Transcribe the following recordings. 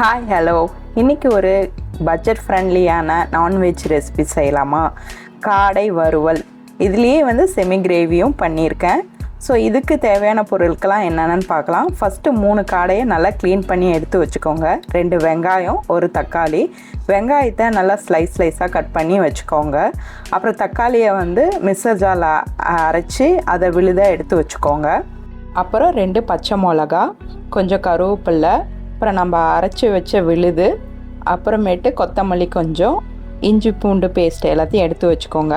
Hi hello இன்னைக்கு ஒரு budget ஃப்ரெண்ட்லியான non veg recipe செய்யலாமா? காடை வறுவல். இதுலேயே வந்து செமி கிரேவியும் பண்ணியிருக்கேன். ஸோ இதுக்கு தேவையான பொருட்கள்லாம் என்னென்னு பார்க்கலாம். ஃபஸ்ட்டு மூணு காடையை நல்லா க்ளீன் பண்ணி எடுத்து வச்சுக்கோங்க. ரெண்டு வெங்காயம் ஒரு தக்காளி. வெங்காயத்தை நல்லா ஸ்லைஸ் ஸ்லைஸாக கட் பண்ணி வச்சுக்கோங்க. அப்புறம் தக்காளியை வந்து மிக்சர் ஜால அரைச்சி அதை விழுதாக எடுத்து வச்சுக்கோங்க. அப்புறம் ரெண்டு பச்சை மிளகா கொஞ்சம் கருவேப்பில்லை அப்புறம் நம்ம அரைச்சி வச்ச விழுது அப்புறமேட்டு கொத்தமல்லி கொஞ்சம் இஞ்சி பூண்டு பேஸ்ட் எல்லாத்தையும் எடுத்து வச்சுக்கோங்க.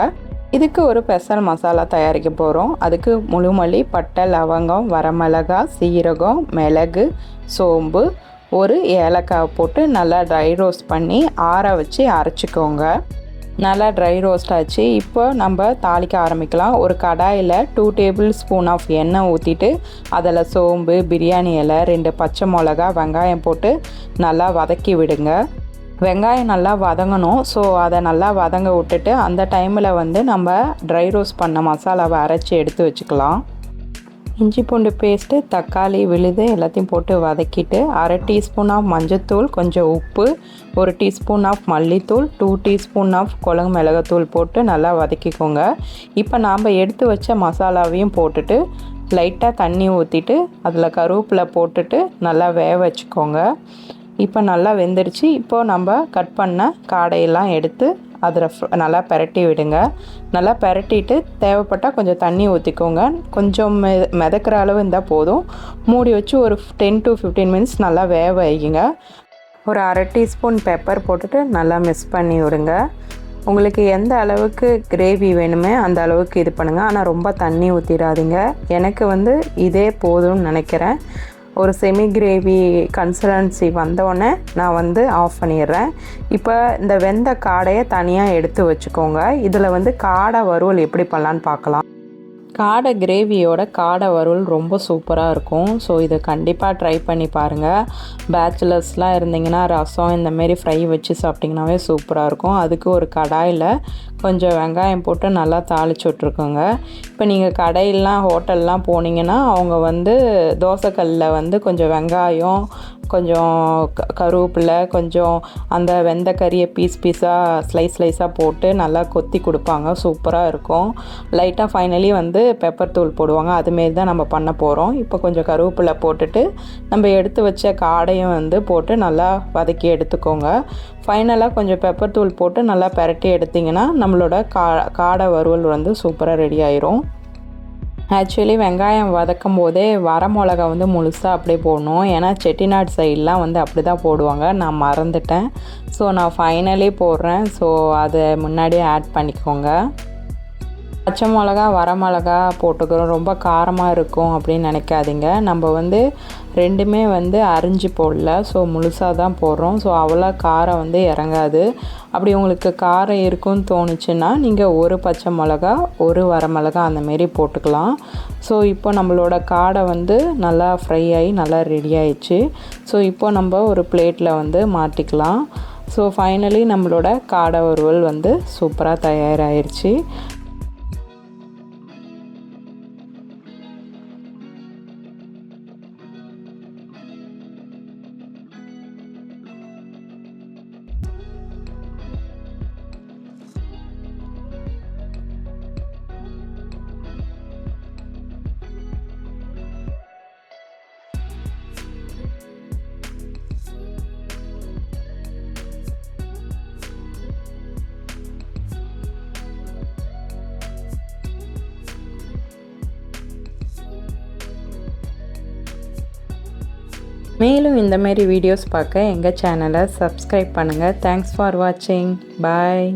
இதுக்கு ஒரு பெசல் மசாலா தயாரிக்க போகிறோம் அதுக்கு முழுமல்லி பட்டை லவங்கம் வரமிளகா சீரகம் மிளகு சோம்பு ஒரு ஏலக்காய் போட்டு நல்லா ட்ரை ரோஸ்ட் பண்ணி ஆற வச்சு அரைச்சிக்கோங்க. நல்லா ட்ரை ரோஸ்ட் ஆச்சு. இப்போ நம்ம தாளிக்க ஆரம்பிக்கலாம். ஒரு கடாயில் டூ டேபிள் ஸ்பூன் ஆஃப் எண்ணெய் ஊற்றிட்டு அதில் சோம்பு பிரியாணி இலை ரெண்டு பச்சை மிளகா வெங்காயம் போட்டு நல்லா வதக்கி விடுங்க. வெங்காயம் நல்லா வதங்கணும். ஸோ அதை நல்லா வதங்க விட்டுட்டு அந்த டைமில் வந்து நம்ம ட்ரை ரோஸ்ட் பண்ண மசாலாவை அரைச்சி எடுத்து வச்சுக்கலாம். இஞ்சி பூண்டு பேஸ்ட்டு தக்காளி விழுது எல்லாத்தையும் போட்டு வதக்கிட்டு அரை டீஸ்பூன் ஆஃப் மஞ்சத்தூள் கொஞ்சம் உப்பு ஒரு டீஸ்பூன் ஆஃப் மல்லித்தூள் டூ டீஸ்பூன் ஆஃப் குழம்பு மிளகாத்தூள் போட்டு நல்லா வதக்கிக்கோங்க. இப்போ நாம் எடுத்து வச்ச மசாலாவையும் போட்டுட்டு லைட்டாக தண்ணி ஊற்றிட்டு அதில் கருவேப்பிலை போட்டுட்டு நல்லா வேக வச்சுக்கோங்க. இப்போ நல்லா வெந்துடுச்சு. இப்போது நம்ம கட் பண்ண காடையெல்லாம் எடுத்து அதில் நல்லா பெரட்டி விடுங்க. நல்லா பெரட்டிட்டு தேவைப்பட்டால் கொஞ்சம் தண்ணி ஊற்றிக்கோங்க கொஞ்சம் மெ மிதக்கிற அளவு இருந்தால் போதும். மூடி வச்சு ஒரு டென் டு ஃபிஃப்டீன் மினிட்ஸ் நல்லா வேக வைங்க ஒரு அரை டீஸ்பூன் பெப்பர் போட்டுட்டு நல்லா மிக்ஸ் பண்ணி விடுங்க. உங்களுக்கு எந்த அளவுக்கு கிரேவி வேணுமே அந்த அளவுக்கு இது பண்ணுங்கள் ஆனால் ரொம்ப தண்ணி ஊற்றிடாதீங்க எனக்கு வந்து இதே போதும்னு நினைக்கிறேன். ஒரு செமி கிரேவி கன்சிஸ்டன்சி வந்தோடனே நான் வந்து ஆஃப் பண்ணிடுறேன். இப்போ இந்த வெந்த காடையை தனியாக எடுத்து வச்சுக்கோங்க. இதில் வந்து காடை வறுவல் எப்படி பண்ணலான்னு பார்க்கலாம். காடை கிரேவியோட காடை வறுவல் ரொம்ப சூப்பராக இருக்கும். ஸோ இதை கண்டிப்பாக ட்ரை பண்ணி பாருங்கள் பேச்சுலர்ஸ்லாம் இருந்தீங்கன்னா ரசம் இந்தமாரி ஃப்ரை வச்சு சாப்பிட்டிங்கனாவே சூப்பராக இருக்கும். அதுக்கு ஒரு கடாயில் கொஞ்சம் வெங்காயம் போட்டு நல்லா தாளிச்சு விட்ருக்கோங்க இப்போ நீங்கள் கடையிலாம் ஹோட்டல்லாம் போனீங்கன்னா அவங்க வந்து தோசைக்கல்லில் வந்து கொஞ்சம் வெங்காயம் கொஞ்சம் க கருவேப்பிலை கொஞ்சம் அந்த வெந்த கறியை பீஸ் பீஸாக ஸ்லைஸ் ஸ்லைஸாக போட்டு நல்லா கொத்தி கொடுப்பாங்க. சூப்பராக இருக்கும். லைட்டாக ஃபைனலி வந்து பெப்பர் தூள் போடுவாங்க. அதுமாரி தான் நம்ம பண்ண போகிறோம் இப்போ கொஞ்சம் கருவேப்பிலை போட்டுட்டு நம்ம எடுத்து வச்ச காடையும் வந்து போட்டு நல்லா வதக்கி எடுத்துக்கோங்க. ஃபைனலாக கொஞ்சம் பெப்பர் தூள் போட்டு நல்லா பெரட்டி எடுத்திங்கன்னா நம்மளோட கா காடை வறுவல் வந்து சூப்பராக ரெடி ஆயிரும். ஆக்சுவலி வெங்காயம் வதக்கும் போதே வரமிளகா வந்து முழுசாக அப்படியே போடணும். ஏன்னா செட்டிநாடு சைட்லாம் வந்து அப்படி தான் போடுவாங்க. நான் மறந்துட்டேன். ஸோ நான் ஃபைனலி போடுறேன். ஸோ அதை முன்னாடியே ஆட் பண்ணிக்கோங்க. பச்சை மிளகா வரமிளகா போட்டுக்கிறோம். ரொம்ப காரமாக இருக்கும் அப்படின்னு நினைக்காதீங்க. நம்ம வந்து ரெண்டுமே வந்து அரிஞ்சு போடல. ஸோ முழுசாக தான் போடுறோம். ஸோ அவ்வளோ காரம் வந்து இறங்காது. அப்படி உங்களுக்கு காரம் இருக்கும்னு தோணுச்சுன்னா நீங்கள் ஒரு பச்சை மிளகா ஒரு வரமிளகா அந்தமாரி போட்டுக்கலாம். ஸோ இப்போ நம்மளோட காடை வந்து நல்லா ஃப்ரை ஆகி நல்லா ரெடி ஆயிடுச்சு. ஸோ இப்போ நம்ம ஒரு பிளேட்டில் வந்து மாட்டிக்கலாம். ஸோ ஃபைனலி நம்மளோட காடை வறுவல் வந்து சூப்பராக தயாராகிருச்சு மேலும் இந்த மாதிரி வீடியோஸ் பார்க்க எங்கள் சேனலை சப்ஸ்கிரைப் பண்ணுங்கள் தேங்க்ஸ் ஃபார் வாட்சிங் பாய்